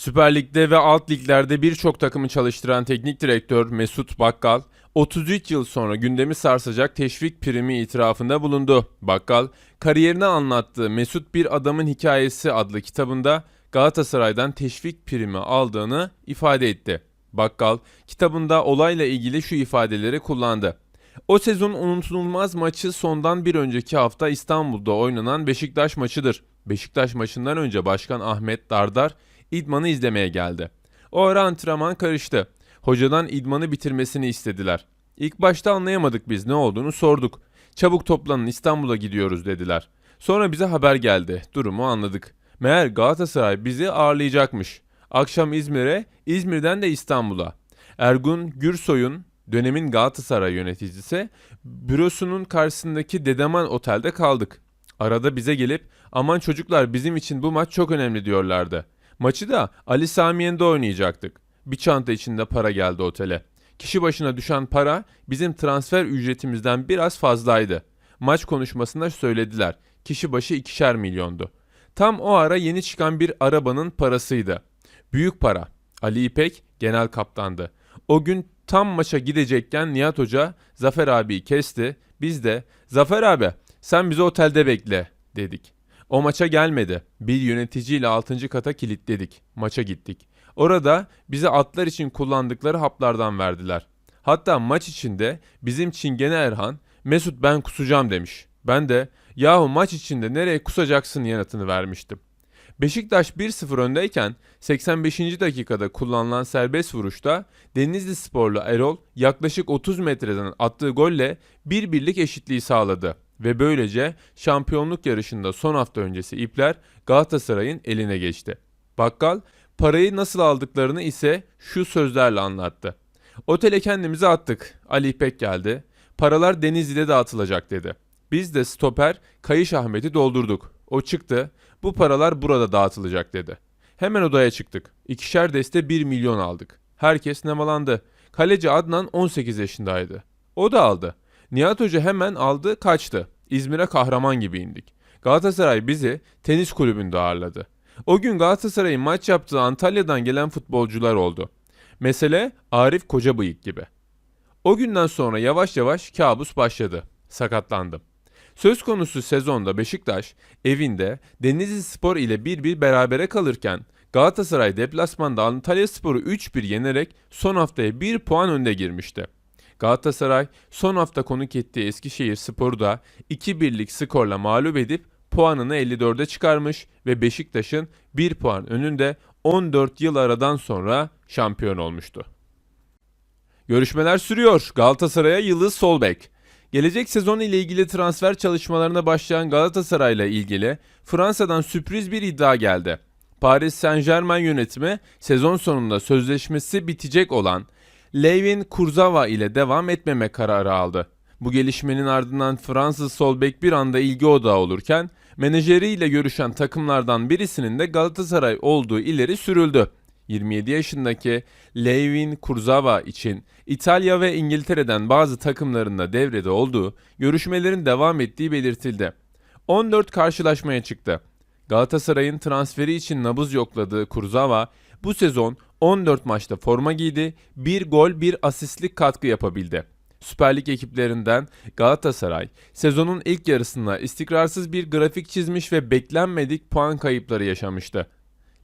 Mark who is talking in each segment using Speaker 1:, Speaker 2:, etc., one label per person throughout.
Speaker 1: Süper Lig'de ve alt liglerde birçok takımı çalıştıran teknik direktör Mesut Bakkal, 33 yıl sonra gündemi sarsacak teşvik primi itirafında bulundu. Bakkal, kariyerini anlattığı Mesut Bir Adamın Hikayesi adlı kitabında Galatasaray'dan teşvik primi aldığını ifade etti. Bakkal, kitabında olayla ilgili şu ifadeleri kullandı. O sezon unutulmaz maçı sondan bir önceki hafta İstanbul'da oynanan Beşiktaş maçıdır. Beşiktaş maçından önce Başkan Ahmet Dardar idmanı izlemeye geldi. O ara antrenman karıştı. Hocadan idmanı bitirmesini istediler. İlk başta anlayamadık biz ne olduğunu sorduk. Çabuk toplanın İstanbul'a gidiyoruz dediler. Sonra bize haber geldi. Durumu anladık. Meğer Galatasaray bizi ağırlayacakmış. Akşam İzmir'e, İzmir'den de İstanbul'a. Ergun Gürsoy'un dönemin Galatasaray yöneticisi bürosunun karşısındaki Dedeman Otel'de kaldık. Arada bize gelip aman çocuklar bizim için bu maç çok önemli diyorlardı. Maçı da Ali Samiyen'de oynayacaktık. Bir çanta içinde para geldi otele. Kişi başına düşen para bizim transfer ücretimizden biraz fazlaydı. Maç konuşmasında söylediler. Kişi başı ikişer milyondu. Tam o ara yeni çıkan bir arabanın parasıydı. Büyük para. Ali İpek genel kaptandı. O gün tam maça gidecekken Nihat Hoca Zafer abiyi kesti. Biz de Zafer abi sen bizi otelde bekle dedik. O maça gelmedi. Bir yöneticiyle 6. kata kilitledik. Maça gittik. Orada bize atlar için kullandıkları haplardan verdiler. Hatta maç içinde bizim Çingene Erhan Mesut ben kusacağım demiş. Ben de yahu maç içinde nereye kusacaksın yanıtını vermiştim. Beşiktaş 1-0 öndeyken 85. dakikada kullanılan serbest vuruşta Denizli sporlu Erol yaklaşık 30 metreden attığı golle bir birlik eşitliği sağladı ve böylece şampiyonluk yarışında son hafta öncesi ipler Galatasaray'ın eline geçti. Bakkal parayı nasıl aldıklarını ise şu sözlerle anlattı. Otele kendimizi attık. Ali İpek geldi. Paralar Denizli'de dağıtılacak dedi. Biz de stoper Kayış Ahmet'i doldurduk. O çıktı. Bu paralar burada dağıtılacak dedi. Hemen odaya çıktık. İkişer deste 1 milyon aldık. Herkes nemalandı. Kaleci Adnan 18 yaşındaydı. O da aldı. Nihat Hoca hemen aldı kaçtı. İzmir'e kahraman gibi indik. Galatasaray bizi tenis kulübünde ağırladı. O gün Galatasaray'ın maç yaptığı Antalya'dan gelen futbolcular oldu. Mesele Arif Kocabıyık gibi. O günden sonra yavaş yavaş kabus başladı. Sakatlandım. Söz konusu sezonda Beşiktaş evinde Denizli Spor ile bir bir berabere kalırken Galatasaray deplasmanda Antalya Spor'u 3-1 yenerek son haftaya 1 puan önde girmişti. Galatasaray son hafta konuk ettiği Eskişehir Spor'u da 2-1'lik skorla mağlup edip puanını 54'e çıkarmış ve Beşiktaş'ın 1 puan önünde 14 yıl aradan sonra şampiyon olmuştu. Görüşmeler sürüyor. Galatasaray'a Yıldız Solbek. Gelecek sezon ile ilgili transfer çalışmalarına başlayan Galatasaray'la ilgili Fransa'dan sürpriz bir iddia geldi. Paris Saint-Germain yönetimi sezon sonunda sözleşmesi bitecek olan Levin Kurzawa ile devam etmeme kararı aldı. Bu gelişmenin ardından Fransız sol bek bir anda ilgi odağı olurken menajeriyle görüşen takımlardan birisinin de Galatasaray olduğu ileri sürüldü. 27 yaşındaki Levin Kurzawa için İtalya ve İngiltere'den bazı takımlarında devrede olduğu, görüşmelerin devam ettiği belirtildi. 14 karşılaşmaya çıktı. Galatasaray'ın transferi için nabız yokladığı Kurzawa bu sezon 14 maçta forma giydi, 1 gol 1 asistlik katkı yapabildi. Süper Lig ekiplerinden Galatasaray sezonun ilk yarısında istikrarsız bir grafik çizmiş ve beklenmedik puan kayıpları yaşamıştı.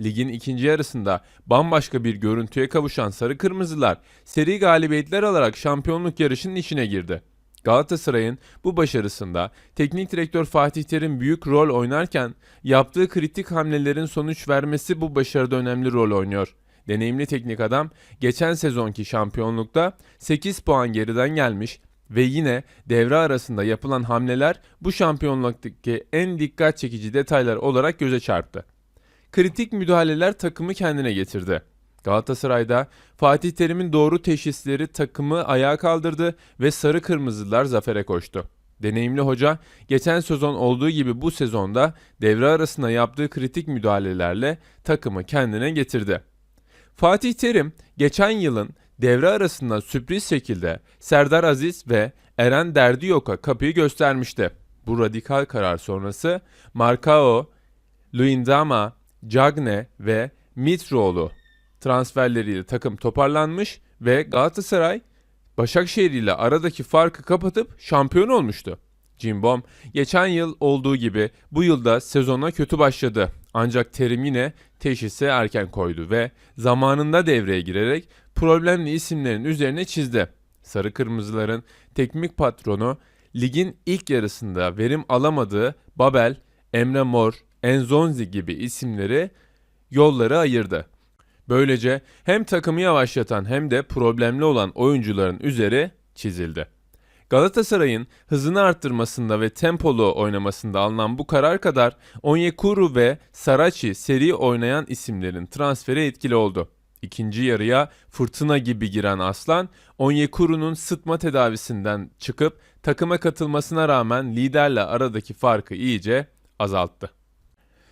Speaker 1: Ligin ikinci yarısında bambaşka bir görüntüye kavuşan Sarı Kırmızılar seri galibiyetler alarak şampiyonluk yarışının içine girdi. Galatasaray'ın bu başarısında teknik direktör Fatih Terim büyük rol oynarken yaptığı kritik hamlelerin sonuç vermesi bu başarıda önemli rol oynuyor. Deneyimli teknik adam geçen sezonki şampiyonlukta 8 puan geriden gelmiş ve yine devre arasında yapılan hamleler bu şampiyonluktaki en dikkat çekici detaylar olarak göze çarptı. Kritik müdahaleler takımı kendine getirdi. Galatasaray'da Fatih Terim'in doğru teşhisleri takımı ayağa kaldırdı ve sarı kırmızılar zafere koştu. Deneyimli hoca geçen sezon olduğu gibi bu sezonda devre arasında yaptığı kritik müdahalelerle takımı kendine getirdi. Fatih Terim geçen yılın devre arasında sürpriz şekilde Serdar Aziz ve Eren Derdiyok'a kapıyı göstermişti. Bu radikal karar sonrası Marcao, Luindama, Cagne ve Mitroğlu transferleriyle takım toparlanmış ve Galatasaray Başakşehir ile aradaki farkı kapatıp şampiyon olmuştu. Cimbom geçen yıl olduğu gibi bu yılda sezona kötü başladı. Ancak Terim yine teşhisi erken koydu ve zamanında devreye girerek problemli isimlerin üzerine çizdi. Sarı Kırmızıların teknik patronu ligin ilk yarısında verim alamadığı Babel, Emre Mor, Enzonzi gibi isimleri yolları ayırdı. Böylece hem takımı yavaşlatan hem de problemli olan oyuncuların üzeri çizildi. Galatasaray'ın hızını arttırmasında ve tempolu oynamasında alınan bu karar kadar Onyekuru ve Sarachi seri oynayan isimlerin transferi etkili oldu. İkinci yarıya fırtına gibi giren Aslan, Onyekuru'nun sıtma tedavisinden çıkıp takıma katılmasına rağmen liderle aradaki farkı iyice azalttı.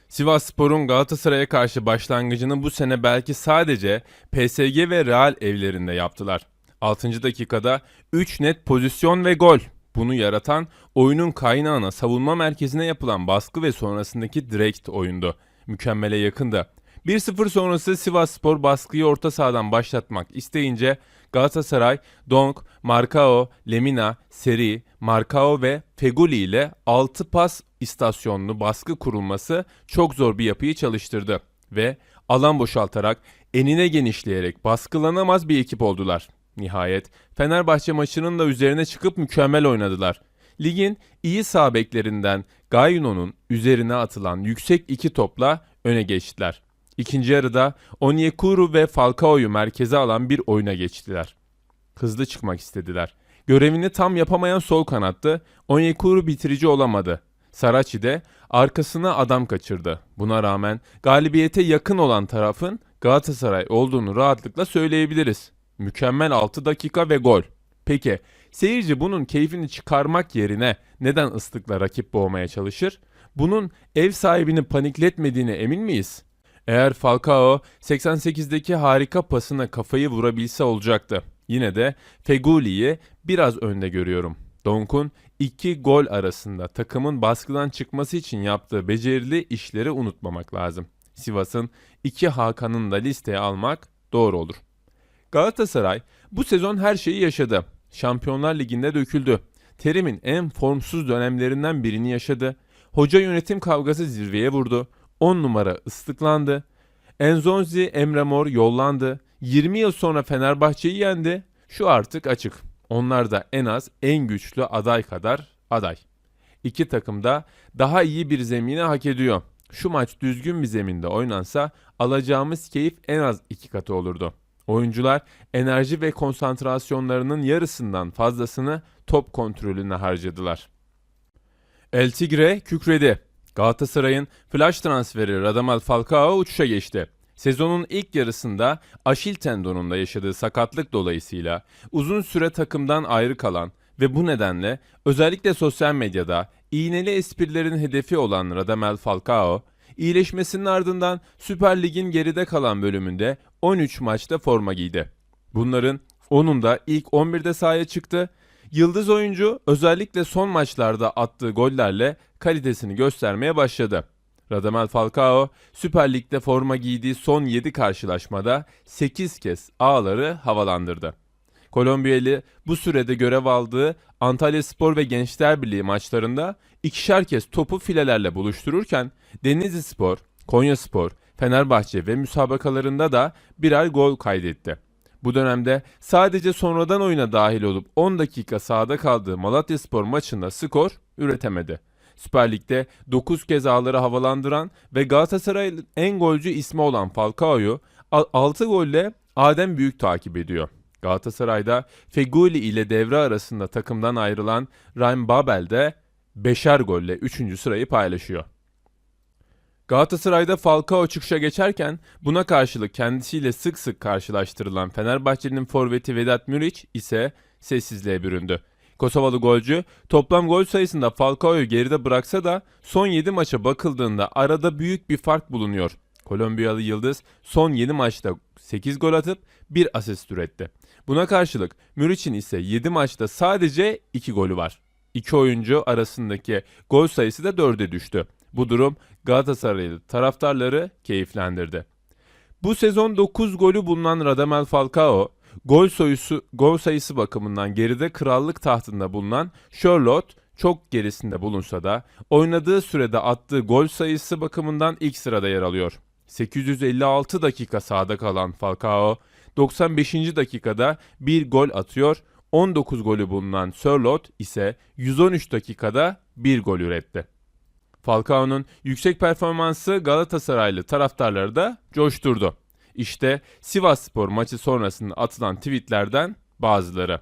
Speaker 1: Sivas Spor'un Galatasaray'a karşı başlangıcını bu sene belki sadece PSG ve Real evlerinde yaptılar. 6. dakikada 3 net pozisyon ve gol. Bunu yaratan oyunun kaynağına savunma merkezine yapılan baskı ve sonrasındaki direkt oyundu. Mükemmele yakındı. 1-0 sonrası Sivas Spor baskıyı orta sahadan başlatmak isteyince Galatasaray, Donk, Marcao, Lemina, Seri, Marcao ve Feguli ile 6 pas istasyonlu baskı kurulması çok zor bir yapıyı çalıştırdı ve alan boşaltarak enine genişleyerek baskılanamaz bir ekip oldular. Nihayet Fenerbahçe maçının da üzerine çıkıp mükemmel oynadılar. Ligin iyi sağ beklerinden Gayuno'nun üzerine atılan yüksek iki topla öne geçtiler. İkinci yarıda Onyekuru ve Falcao'yu merkeze alan bir oyuna geçtiler. Hızlı çıkmak istediler. Görevini tam yapamayan sol kanattı. Onyekuru bitirici olamadı. Sarachi de arkasına adam kaçırdı. Buna rağmen galibiyete yakın olan tarafın Galatasaray olduğunu rahatlıkla söyleyebiliriz. Mükemmel 6 dakika ve gol. Peki seyirci bunun keyfini çıkarmak yerine neden ıslıkla rakip boğmaya çalışır? Bunun ev sahibini panikletmediğine emin miyiz? Eğer Falcao 88'deki harika pasına kafayı vurabilse olacaktı. Yine de Feguli'yi biraz önde görüyorum. Donk'un iki gol arasında takımın baskıdan çıkması için yaptığı becerili işleri unutmamak lazım. Sivas'ın iki Hakan'ın da listeye almak doğru olur. Galatasaray bu sezon her şeyi yaşadı. Şampiyonlar Ligi'nde döküldü. Terim'in en formsuz dönemlerinden birini yaşadı. Hoca yönetim kavgası zirveye vurdu. 10 numara ıslıklandı. Enzonzi Emre Mor yollandı. 20 yıl sonra Fenerbahçe'yi yendi. Şu artık açık. Onlar da en az en güçlü aday kadar aday. İki takım da daha iyi bir zemini hak ediyor. Şu maç düzgün bir zeminde oynansa alacağımız keyif en az iki katı olurdu. Oyuncular enerji ve konsantrasyonlarının yarısından fazlasını top kontrolüne harcadılar. El Tigre kükredi. Galatasaray'ın flash transferi Radamel Falcao uçuşa geçti. Sezonun ilk yarısında Aşil tendonunda yaşadığı sakatlık dolayısıyla uzun süre takımdan ayrı kalan ve bu nedenle özellikle sosyal medyada iğneli esprilerin hedefi olan Radamel Falcao, iyileşmesinin ardından Süper Lig'in geride kalan bölümünde 13 maçta forma giydi. Bunların 10'unda ilk 11'de sahaya çıktı. Yıldız oyuncu özellikle son maçlarda attığı gollerle kalitesini göstermeye başladı. Radamel Falcao Süper Lig'de forma giydiği son 7 karşılaşmada 8 kez ağları havalandırdı. Kolombiyalı bu sürede görev aldığı Antalya Spor ve Gençler Birliği maçlarında ikişer kez topu filelerle buluştururken Denizli Spor, Konya Spor, Fenerbahçe ve müsabakalarında da birer gol kaydetti. Bu dönemde sadece sonradan oyuna dahil olup 10 dakika sahada kaldığı Malatya Spor maçında skor üretemedi. Süper Lig'de 9 kez ağları havalandıran ve Galatasaray'ın en golcü ismi olan Falcao'yu 6 golle Adem Büyük takip ediyor. Galatasaray'da Feguli ile devre arasında takımdan ayrılan Ryan Babel de 5'er golle 3. sırayı paylaşıyor. Galatasaray'da Falcao çıkışa geçerken buna karşılık kendisiyle sık sık karşılaştırılan Fenerbahçe'nin forveti Vedat Muriç ise sessizliğe büründü. Kosovalı golcü toplam gol sayısında Falcao'yu geride bıraksa da son 7 maça bakıldığında arada büyük bir fark bulunuyor. Kolombiyalı Yıldız son 7 maçta 8 gol atıp 1 asist üretti. Buna karşılık Muriç'in ise 7 maçta sadece 2 golü var. İki oyuncu arasındaki gol sayısı da 4'e düştü. Bu durum Galatasaraylı taraftarları keyiflendirdi. Bu sezon 9 golü bulunan Radamel Falcao, gol sayısı, gol sayısı bakımından geride krallık tahtında bulunan Charlotte çok gerisinde bulunsa da oynadığı sürede attığı gol sayısı bakımından ilk sırada yer alıyor. 856 dakika sahada kalan Falcao 95. dakikada bir gol atıyor. 19 golü bulunan Sörloth ise 113 dakikada bir gol üretti. Falcao'nun yüksek performansı Galatasaraylı taraftarları da coşturdu. İşte Sivasspor maçı sonrasında atılan tweetlerden bazıları.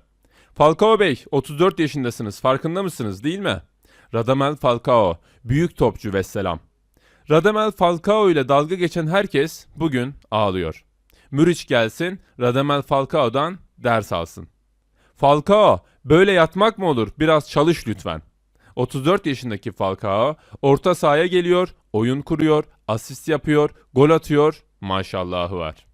Speaker 1: Falcao Bey 34 yaşındasınız farkında mısınız değil mi? Radamel Falcao büyük topçu ve selam. Radamel Falcao ile dalga geçen herkes bugün ağlıyor. Muriç gelsin Radamel Falcao'dan ders alsın. Falcao böyle yatmak mı olur biraz çalış lütfen. 34 yaşındaki Falcao orta sahaya geliyor, oyun kuruyor, asist yapıyor, gol atıyor, maşallahı var.